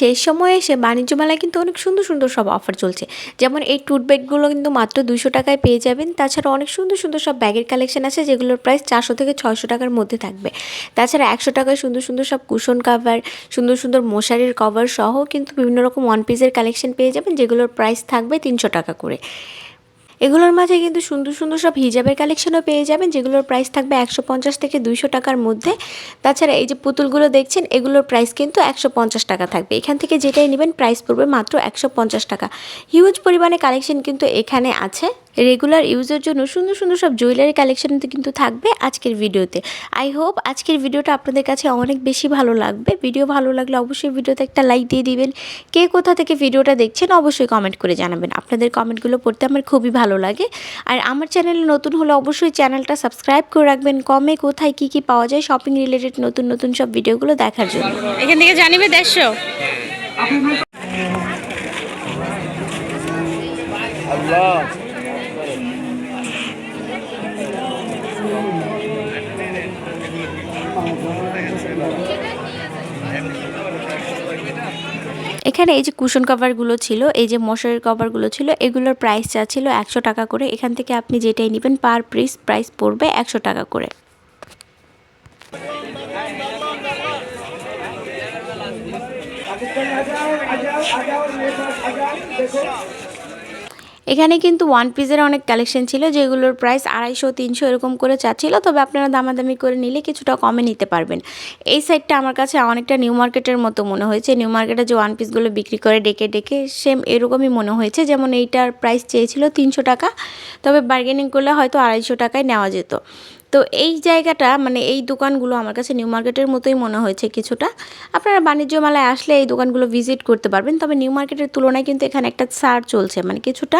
শেষ সময়ে এসে বাণিজ্য মেলায় কিন্তু অনেক সুন্দর সুন্দর সব অফার চলছে। যেমন এই টুট ব্যাগগুলো কিন্তু মাত্র দুশো টাকায় পেয়ে যাবেন। তাছাড়া অনেক সুন্দর সুন্দর সব ব্যাগের কালেকশন আছে, যেগুলোর প্রাইস চারশো থেকে ছয়শো টাকার মধ্যে থাকবে। তাছাড়া একশো টাকায় সুন্দর সুন্দর সব কুশন কাভার সুন্দর সুন্দর মশারির কভার সহ কিন্তু বিভিন্ন রকম ওয়ান পিসের কালেকশন পেয়ে যাবেন, যেগুলোর প্রাইস থাকবে তিনশো টাকা করে। এগুলোর মাঝে কিন্তু সুন্দর সুন্দর সব হিজাবের কালেকশনও পেয়ে যাবেন, যেগুলোর প্রাইস থাকবে একশো পঞ্চাশ থেকে দুইশো টাকার মধ্যে। তাছাড়া এই যে পুতুলগুলো দেখছেন, এগুলোর প্রাইস কিন্তু একশো পঞ্চাশ টাকা থাকবে। এখান থেকে যেটাই নেবেন প্রাইস পড়বে মাত্র একশো পঞ্চাশ টাকা। হিউজ পরিমাণে কালেকশন কিন্তু এখানে আছে। রেগুলার ইউজের জন্য সুন্দর সুন্দর সব জুয়েলারি কালেকশন কিন্তু থাকবে আজকের ভিডিওতে। আই হোপ আজকের ভিডিওটা আপনাদের কাছে অনেক বেশি ভালো লাগবে। ভিডিও ভালো লাগলে অবশ্যই ভিডিওতে একটা লাইক দিয়ে দিবেন। কে কোথা থেকে ভিডিওটা দেখছেন, অবশ্যই কমেন্ট করে জানাবেন। আপনাদের কমেন্টগুলো পড়তে আমার খুবই ভালো লাগে। আর আমার চ্যানেলে নতুন হলে অবশ্যই চ্যানেলটা সাবস্ক্রাইব করে রাখবেন। কমে কোথায় কি কি পাওয়া যায় শপিং রিলেটেড নতুন নতুন সব ভিডিওগুলো দেখার জন্য। এখান থেকে জানিবে দেড়শো। এখানে এই যে কুশন কভারগুলো ছিল, এই যে মশারির কভারগুলো ছিল, এগুলোর প্রাইস যা ছিল একশো টাকা করে। এখান থেকে আপনি যেটাই নেবেন পার পিস প্রাইস পড়বে একশো টাকা করে। এখানে কিন্তু ওয়ান পিসের অনেক কালেকশন ছিল, যেগুলোর প্রাইস আড়াইশো, তিনশো এরকম করে চাচ্ছিল। তবে আপনারা দামাদামি করে নিলে কিছুটা কমে নিতে পারবেন। এই সাইডটা আমার কাছে অনেকটা নিউ মার্কেটের মতো মনে হয়েছে। নিউ মার্কেটে যে ওয়ান পিসগুলো বিক্রি করে ডেকে ডেকে সেম এরকমই মনে হয়েছে। যেমন এইটার প্রাইস চেয়েছিল তিনশো টাকা, তবে বার্গেনিং করলে হয়তো আড়াইশো টাকায় নেওয়া যেত। তো এই জায়গাটা মানে এই দোকানগুলো আমার কাছে নিউ মার্কেটের মতোই মনে হয়েছে কিছুটা। আপনারা বাণিজ্য মেলায় আসলে এই দোকানগুলো ভিজিট করতে পারবেন তবে নিউ মার্কেটের তুলনায় কিন্তু এখানে একটা ছাড় চলছে মানে কিছুটা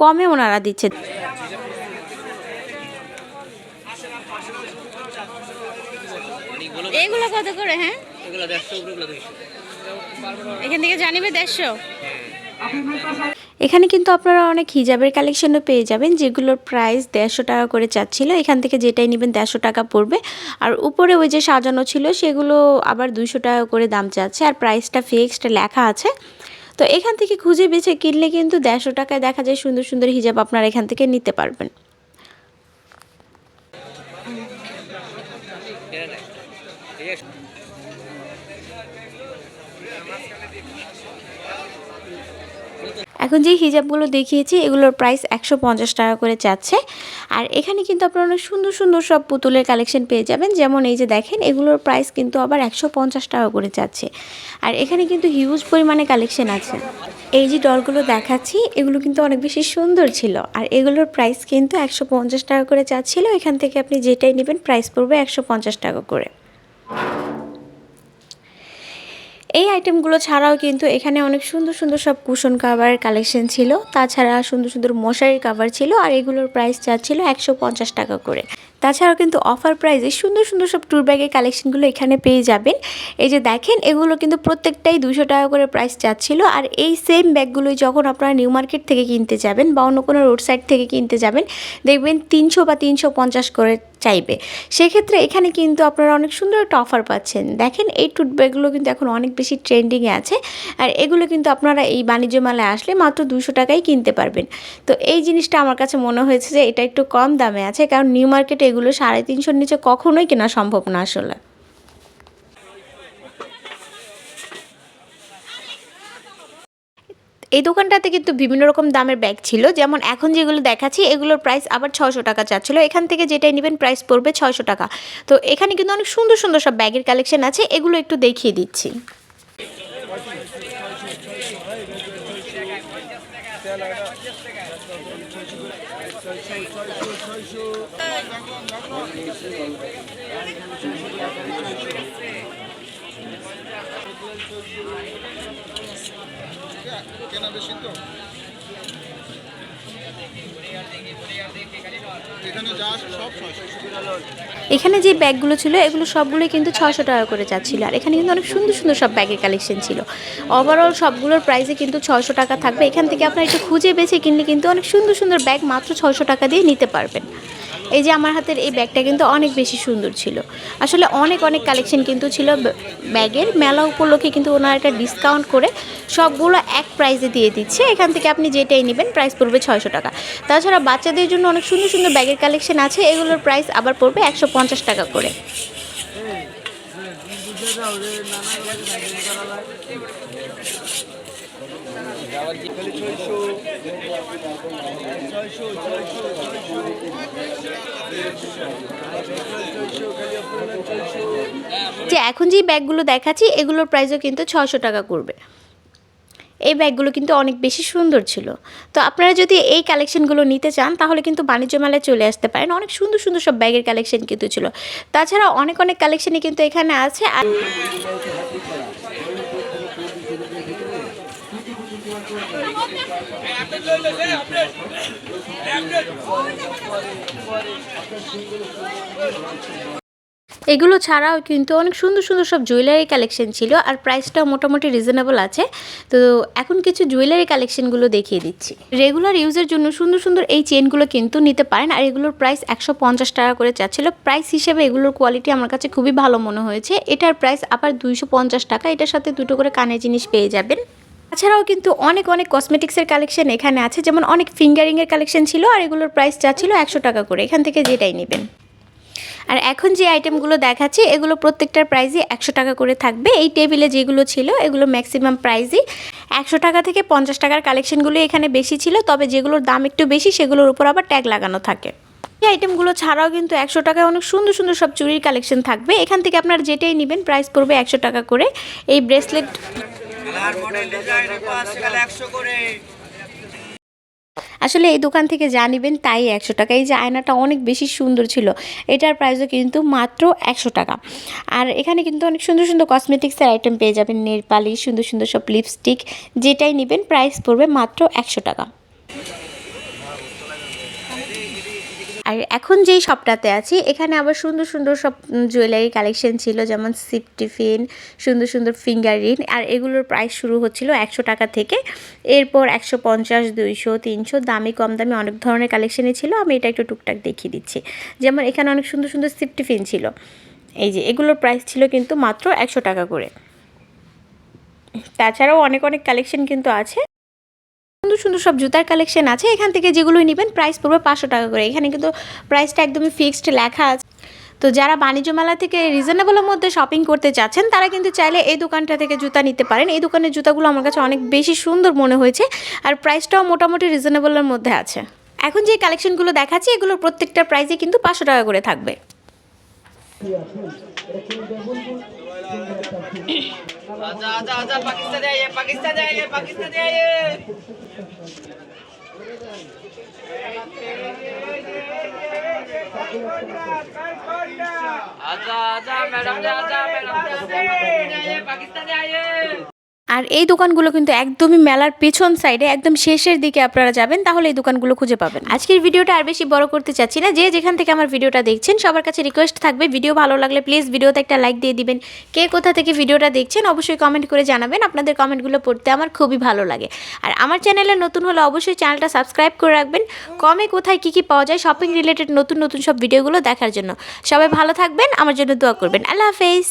কমে ওনারা দিচ্ছে। এগুলো কত করে হ্যাঁ? এখান থেকে জানিবে দেড়শো? এখানে কিন্তু আপনারা অনেক হিজাবের কালেকশনও পেয়ে যাবেন, যেগুলোর প্রাইস দেড়শো টাকা করে চাচ্ছিল। এখান থেকে যেটাই নেবেন দেড়শো টাকা পড়বে। আর উপরে ওই যে সাজানো ছিল, সেগুলো আবার দুইশো টাকা করে দাম চাচ্ছে। আর প্রাইসটা ফিক্সড লেখা আছে। তো এখান থেকে খুঁজে বেছে কিনলে কিন্তু দেড়শো টাকায় দেখা যায় সুন্দর সুন্দর হিজাব আপনারা এখান থেকে নিতে পারবেন। এখন যে হিজাবগুলো দেখিয়েছি, এগুলোর প্রাইস একশো পঞ্চাশ টাকা করে চাচ্ছে আর এখানে কিন্তু আপনারা অনেক সুন্দর সুন্দর সব পুতুলের কালেকশন পেয়ে যাবেন। যেমন এই যে দেখেন, এগুলোর প্রাইস কিন্তু আবার একশো পঞ্চাশ টাকা করে চাচ্ছে আর এখানে কিন্তু হিউজ পরিমাণে কালেকশন আছে। এই যে ডলগুলো দেখাচ্ছি, এগুলো কিন্তু অনেক বেশি সুন্দর ছিল। আর এগুলোর প্রাইস কিন্তু একশো পঞ্চাশ টাকা করে চাচ্ছিল এখান থেকে আপনি যেটাই নেবেন প্রাইস পড়বে একশো পঞ্চাশ টাকা করে। এই আইটেমগুলো ছাড়াও কিন্তু এখানে অনেক সুন্দর সুন্দর সব কুশন কাভার কালেকশন ছিল। তাছাড়া সুন্দর সুন্দর মশারির কাভার ছিল আর এগুলোর প্রাইস চাচ্ছিল একশো পঞ্চাশ টাকা করে। তাছাড়াও কিন্তু অফার প্রাইসে সুন্দর সুন্দর সব ট্যুর ব্যাগের কালেকশনগুলো এখানে পেয়ে যাবেন। এই যে দেখেন, এগুলো কিন্তু প্রত্যেকটাই দুশো টাকা করে প্রাইস চাচ্ছিল। আর এই সেম ব্যাগগুলোই যখন আপনারা নিউ মার্কেট থেকে কিনতে যাবেন বা অন্য কোনো রোড সাইড থেকে কিনতে যাবেন, দেখবেন তিনশো বা তিনশো পঞ্চাশ করে চাইবে। সেক্ষেত্রে এখানে কিন্তু আপনারা অনেক সুন্দর একটা অফার পাচ্ছেন। দেখেন এই টুথ ব্যাগগুলো কিন্তু এখন অনেক বেশি ট্রেন্ডিংয়ে আছে। আর এগুলো কিন্তু আপনারা এই বাণিজ্য মেলায় আসলে মাত্র দুশো টাকায় কিনতে পারবেন। তো এই জিনিসটা আমার কাছে মনে হয়েছে যে এটা একটু কম দামে আছে। কারণ নিউ মার্কেটে এগুলো সাড়ে তিনশোর নিচে কখনোই কেনা সম্ভব না আসলে। এই দোকানটাতে কিন্তু বিভিন্ন রকম দামের ব্যাগ ছিল। যেমন এখন যেগুলো দেখাচ্ছি, এগুলোর প্রাইস আবার ছশো টাকা চাচ্ছিল। এখান থেকে যেটাই নেবেন প্রাইস পড়বে ছয়শো টাকা। তো এখানে কিন্তু অনেক সুন্দর সুন্দর সব ব্যাগের কালেকশন আছে। এগুলো একটু দেখিয়ে দিচ্ছি। এখানে যে ব্যাগগুলো ছিল, এগুলো সবগুলোই কিন্তু ছশো টাকা করে যাচ্ছিল। আর এখানে কিন্তু অনেক সুন্দর সুন্দর সব ব্যাগের কালেকশন ছিল। ওভারঅল সবগুলোর প্রাইসে কিন্তু ছশো টাকা থাকবে। এখান থেকে আপনারা একটু খুঁজে বেছে কিনলে কিন্তু অনেক সুন্দর সুন্দর ব্যাগ মাত্র ছশো টাকা দিয়ে নিতে পারবেন। এই যে আমার হাতের এই ব্যাগটা কিন্তু অনেক বেশি সুন্দর ছিল। আসলে অনেক অনেক কালেকশন কিন্তু ছিল ব্য- ব্যাগের। মেলা উপলক্ষে কিন্তু ওনার একটা ডিসকাউন্ট করে সবগুলো এক প্রাইসে দিয়ে দিচ্ছে। এখান থেকে আপনি যেটাই নেবেন প্রাইস পড়বে ছয়শো টাকা। তাছাড়া বাচ্চাদের জন্য অনেক সুন্দর সুন্দর ব্যাগের কালেকশন আছে। এগুলোর প্রাইস আবার পড়বে একশো পঞ্চাশ টাকা করে। যে এখন যেই ব্যাগগুলো দেখাচ্ছি, এগুলোর প্রাইসও কিন্তু ছশো টাকা করবে। এই ব্যাগগুলো কিন্তু অনেক বেশি সুন্দর ছিল। তো আপনারা যদি এই কালেকশনগুলো নিতে চান, তাহলে কিন্তু বাণিজ্য মেলায় চলে আসতে পারেন। অনেক সুন্দর সুন্দর সব ব্যাগের কালেকশন কিন্তু ছিল। তাছাড়া অনেক অনেক কালেকশনই কিন্তু এখানে আছে। আর এগুলো ছাড়াও কিন্তু অনেক সুন্দর সুন্দর সব জুয়েলারি কালেকশন ছিল আর প্রাইসটাও মোটামুটি রিজনেবল আছে। তো এখন কিছু জুয়েলারি কালেকশনগুলো দেখিয়ে দিচ্ছি। রেগুলার ইউজের জন্য সুন্দর সুন্দর এই চেনগুলো কিন্তু নিতে পারেন আর এগুলোর প্রাইস একশো পঞ্চাশ টাকা করে চাচ্ছিল প্রাইস হিসেবে এগুলোর কোয়ালিটি আমার কাছে খুবই ভালো মনে হয়েছে। এটার প্রাইস আবার দুইশো পঞ্চাশ টাকা। এটার সাথে দুটো করে কানের জিনিস পেয়ে যাবেন। তাছাড়াও কিন্তু অনেক অনেক কসমেটিক্সের কালেকশন এখানে আছে। যেমন অনেক ফিঙ্গারিংয়ের কালেকশন ছিল আর এগুলোর প্রাইস চাচ্ছিল একশো টাকা করে। এখান থেকে যেটাই নেবেন। আর এখন যে আইটেমগুলো দেখাচ্ছি, এগুলো প্রত্যেকটার প্রাইসই একশো টাকা করে থাকবে। এই টেবিলে যেগুলো ছিল, এগুলো ম্যাক্সিমাম প্রাইসই একশো টাকা থেকে পঞ্চাশ টাকার কালেকশনগুলো এখানে বেশি ছিল। তবে যেগুলোর দাম একটু বেশি, সেগুলোর উপর আবার ট্যাগ লাগানো থাকে। এই আইটেমগুলো ছাড়াও কিন্তু একশো টাকায় অনেক সুন্দর সুন্দর সব চুরির কালেকশন থাকবে। এখান থেকে আপনার যেটাই নেবেন প্রাইস পড়বে একশো টাকা করে। এই ব্রেসলেট আসলে এই দোকান থেকে যা নেবেন তাই একশো টাকা। এই যে আয়নাটা অনেক বেশি সুন্দর ছিল, এটার প্রাইসও কিন্তু মাত্র একশো টাকা। আর এখানে কিন্তু অনেক সুন্দর সুন্দর কসমেটিক্সের আইটেম পেয়ে যাবেন নেল পালিশ সুন্দর সুন্দর সব লিপস্টিক যেটাই নেবেন প্রাইস পড়বে মাত্র একশো টাকা। আর এখন যেই শপটাতে আছি, এখানে আবার সুন্দর সুন্দর সব জুয়েলারি কালেকশন ছিল, যেমন সিপ টিফিন সুন্দর সুন্দর ফিঙ্গার রিং আর এগুলোর প্রাইস শুরু হচ্ছিল একশো টাকা থেকে। এরপর একশো পঞ্চাশ, দুইশো, তিনশো, দামি, কম দামি অনেক ধরনের কালেকশনই ছিল। আমি এটা একটু টুকটাক দেখিয়ে দিচ্ছি। যেমন এখানে অনেক সুন্দর সুন্দর সিপ টিফিন ছিল। এই যে, এগুলোর প্রাইস ছিল কিন্তু মাত্র একশো টাকা করে। তাছাড়াও অনেক অনেক কালেকশন কিন্তু আছে। সুন্দর সুন্দর সব জুতার কালেকশন আছে। এখান থেকে যেগুলোই নেবেন প্রাইস পড়বে পাঁচশো টাকা করে। এখানে কিন্তু প্রাইসটা একদমই ফিক্সড লেখা আছে। তো যারা বাণিজ্য মেলা থেকে রিজনেবলের মধ্যে শপিং করতে চাচ্ছেন, তারা কিন্তু চাইলে এই দোকানটা থেকে জুতা নিতে পারেন। এই দোকানের জুতাগুলো আমার কাছে অনেক বেশি সুন্দর মনে হয়েছে আর প্রাইসটাও মোটামুটি রিজনেবলের মধ্যে আছে। এখন যে কালেকশনগুলো দেখাচ্ছি, এগুলোর প্রত্যেকটা প্রাইসই কিন্তু পাঁচশো টাকা করে থাকবে। আচ্ছা আচ্ছা আচ্ছা পাকিস্তানে আইয়ে পাকিস্তানে আইয়ে পাকিস্তানে আইয়ে। আচ্ছা আচ্ছা ম্যাডাম আচ্ছা ম্যাডাম পাকিস্তানে আইয়ে। আর এই দোকানগুলো কিন্তু একদমই মেলার পেছন সাইডে একদম শেষের দিকে আপনারা যাবেন, তাহলে এই দোকানগুলো খুঁজে পাবেন। আজকের ভিডিওটা আর বেশি বড় করতে চাচ্ছি না, যে যেখান থেকে আমার ভিডিওটা দেখছেন, সবার কাছে রিকোয়েস্ট থাকবে ভিডিও ভালো লাগলে প্লিজ ভিডিওতে একটা লাইক দিয়ে দিবেন। কে কোথা থেকে ভিডিওটা দেখছেন, অবশ্যই কমেন্ট করে জানাবেন, আপনাদের কমেন্টগুলো পড়তে আমার খুবই ভালো লাগে। আর আমার চ্যানেলে নতুন হলে অবশ্যই চ্যানেলটা সাবস্ক্রাইব করে রাখবেন, কমে কোথায় কী কী পাওয়া যায় শপিং রিলেটেড নতুন নতুন সব ভিডিওগুলো দেখার জন্য। সবাই ভালো থাকবেন, আমার জন্য দোয়া করবেন। আল্লাহ হাফেজ।